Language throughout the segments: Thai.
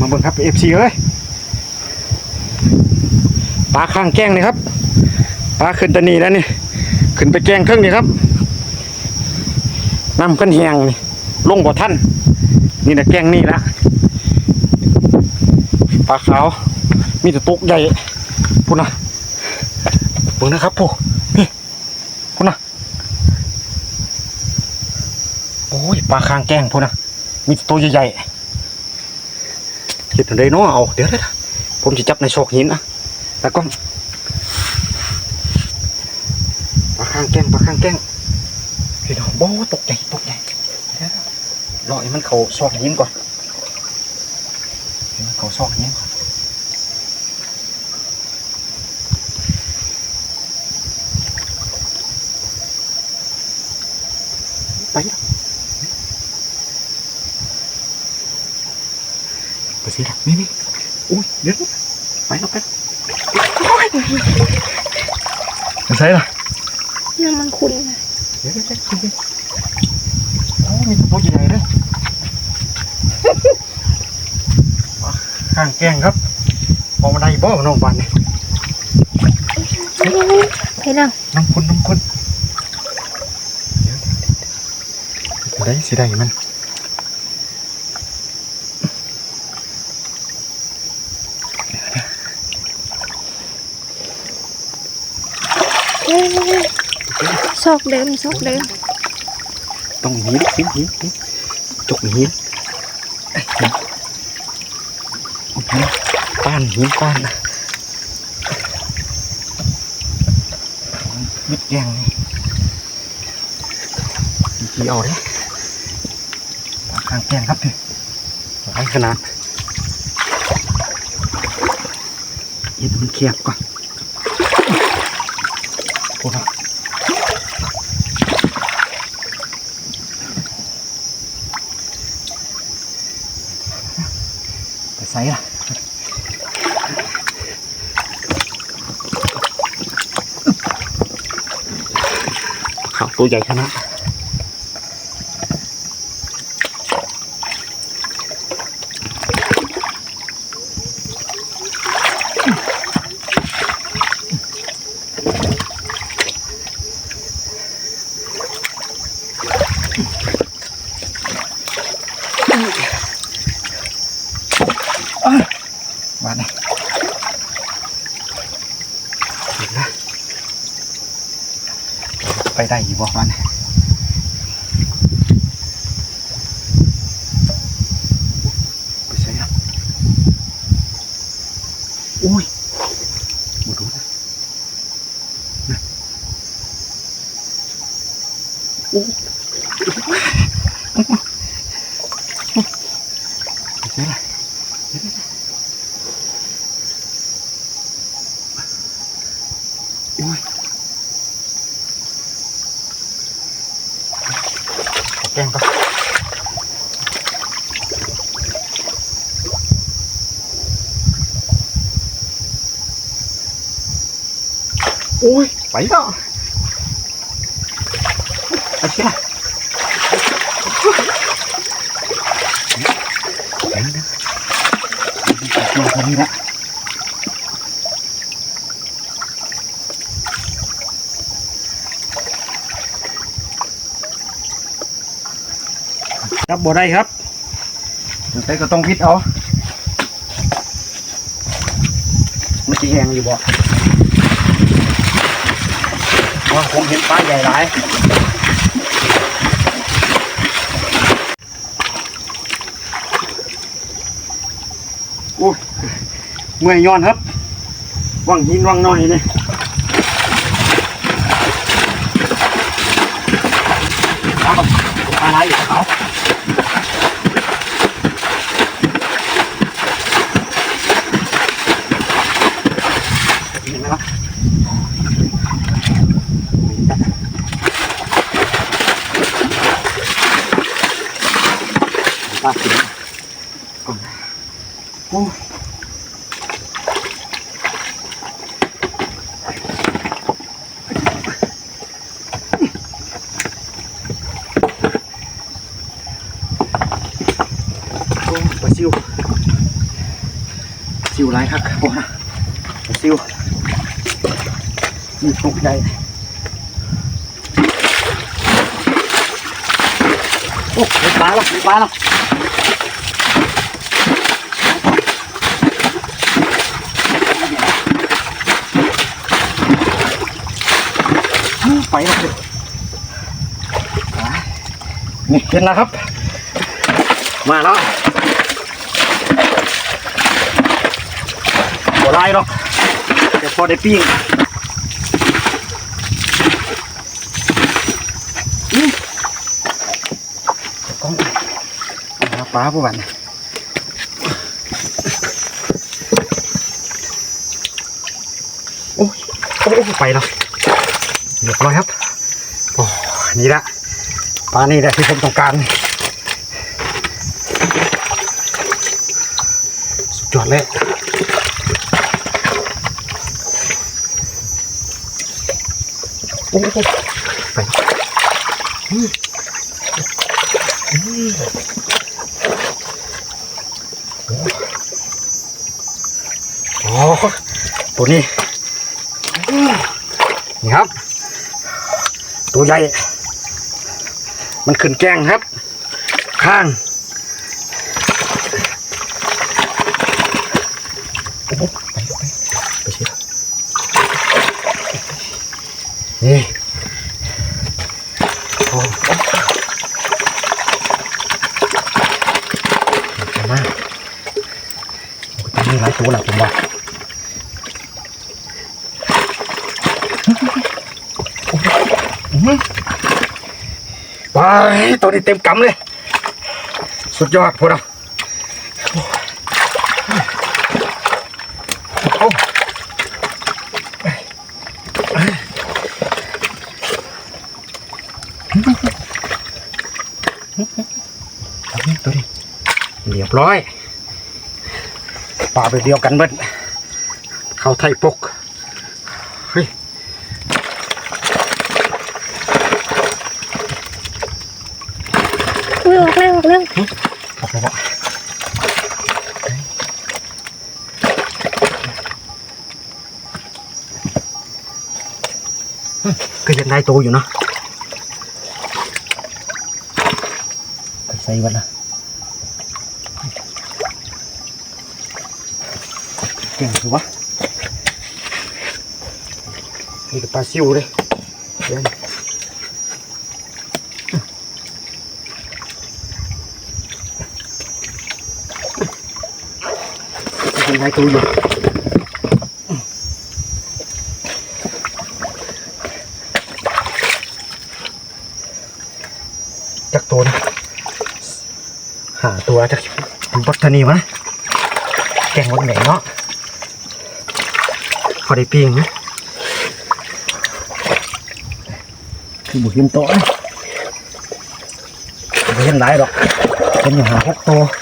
มาเบิ่งครับเอฟซีเอ้ยปลาข้างแก้งนี่ครับปลาขึ้นตะนีแล้วนี่ขึ้นไปแก้งเครื่องนี่ครับน้ำขึ้นแหงนี่ลงบ่ท่านนี่นะแก้งนี่ละปลาขาวมีแต่ตุกใหญ่พูดนะเบิ่งนะครับผู้นี่พูดนะโอ้ยปลาข้างแก้งพูดนะมีแต่ตัวใหญ่ๆ เห็ดอะไรเนาะเอาเดี๋ยวเดี๋ยวผมจะจับในโชกหินนะแล้วก็ปลาข้างแกล้งปลาข้างแกล้งเห็นโบ้ตกใจตกใจเดี๋ยวๆรอให้มันเขาซอกหินก่อนให้มันเขาซอกหินก่อนไปแล้ว ไปสิล่ะนี่นี่อุ้ยเดี๋ยวไปแล้วไปไปใส่ล่ะน้ำมันขุ่นนะเดี๋ยวเดี๋ยวเดี๋ยวเดี๋ยวโอ้มีตัวใหญ่เลยข้างแกงครับมองมาได้บ่น้องบานนี่ไปแล้วน้ำคุณน้ำคุณเดี๋ยวเดี๋ยวเดี๋ยวได้สิได้มัน ซอกเดิมซอกเดิมต้องหินหินหินจกหินเอ้หินหินป้านหินป้านมิดแยงนี่มีกี่เอาเด้ข้างแกงครับพี่หลายขนาดเย็ดมันเคียบก่อน À? cô nào phải xoáy ra không tôi chạy cho nó. ไปได้อยู่บ่มันไปใส่ละอุ้ยมาดูนะนะอู้ไปใส่ละ ui bảy đó. À, chết à quẩy đắp vào đây hấp. Rồi cái có tông vít đó. Nó chỉ hàng gì bỏ. ว่าคงเห็นปลาใหญ่หลายโอ้ยเมื่อยย้อนครับว่างหินว่างน้อยนี่เอาปลาไรเขา เห็นไหมวะ ปลาสีก่อนโอ้ปลาซิวซิวไรครับโอ้นะซิวนี่ตกใจโอ้ปลาล้วปลาล้ว ไปแล้วสินี่เห็นแล้วครับ มาแล้วบ่ได้หรอกแต่พอได้ปิ้งอื้อก้องหาปลาพวกมันโอ้ยโอ้ไปแล้ว เรียบร้อยครับโอ้นี่ละปลานี่แหละที่ผมต้องการสุดยอดเลยโอ้โหไปอืมอืมโอ้โหตัวนี้อืมนี่ครับ ตัวใหญ่ มันขึ้นแก้งครับ ข้าง ตัวนี้เต็มกำเลย สุดยอดพวกเราโอ้ ตัวนี้เรียบร้อยปลาไปเดียวกันเบิดเข้าไทยปก nữa cái chân tay tôi vậy nó. Xây vậy nè à. kinh quá đi cái pa siêu đây. còn hai cua luôn chắc tốn hả tua chắc bắt thân yêu á. Càng bắt mẹ nó. Họ để piêng nữa một viên tỏi viên lái đó. Cái nhà hàng hốc to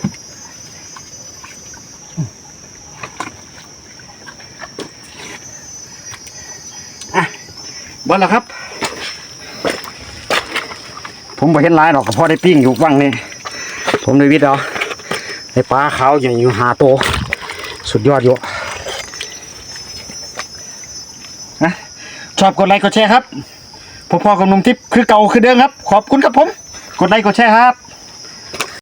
บอลแล้วครับ ผมไปเห็นหลายหรอกก็พอได้ปิ้งอยู่บ้างนี่ผมได้วิทย์เอาในปลาขาวอย่างอยู่หาโต สุดยอดอยู่นะชอบกดไลค์กดแชร์ครับพอๆกับนุ่มทิพย์คือเก่าคือเดิมครับ ขอบคุณครับผม กดไลค์กดแชร์ครับ